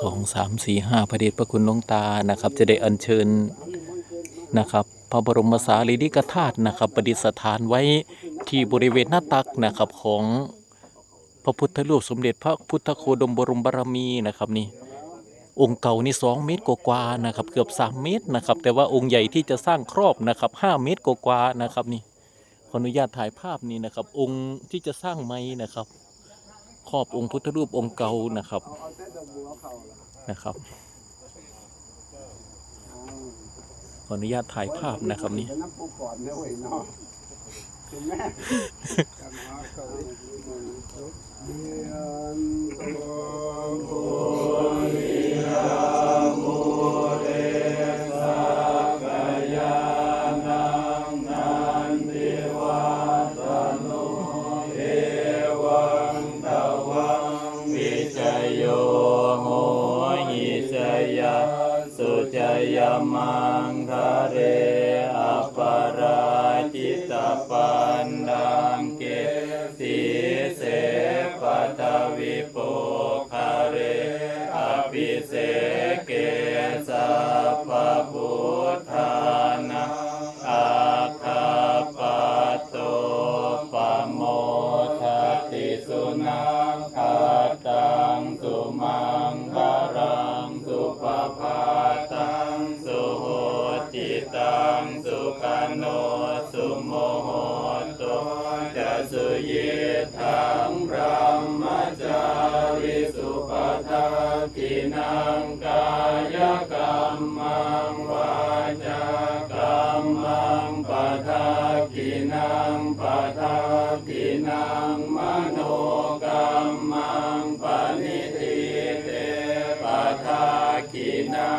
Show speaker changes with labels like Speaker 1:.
Speaker 1: สองสามสี่ห้าพระเดชพระคุณหลวงตานะครับ จะได้อัญเชิญนะครับพระบรมสารีริกธาตุนะครับ ประดิษฐานไว้ที่บริเวณหน้าตักนะครับของพระพุทธรูปสมเด็จพระพุทธโคดมบรมบารมีนะครับนี่องค์เก่านี่สองเมตรกว่านะครับเกือบสามเมตรนะครับ แต่ว่าองค์ใหญ่ที่จะสร้างครอบนะครับห้าเมตรกว่านะครับนี่ขออนุญาตถ่ายภาพนี้นะครับ องค์ที่จะสร้างไม้นะครับ รอบองค์พุทธรูปองค์เก่านะครับนะครับขออนุญาตถ่ายภาพนะครับนี่
Speaker 2: แม่
Speaker 1: จยมังคะเรอปราจิตปันดังเกสีเสปัตวิปุคะเรอภิเสเกสัพพพุทธานาอาคาปะโตปะโมทติสุนังคาตังสุมังคา งสุขันโนสุโมโหตุจะสุยิทังพระมจาริสุปทาทินังกายกรรมังวาจากรรมังปทากินังปทากินังมโนกรรมังปณิทิเตปทากินั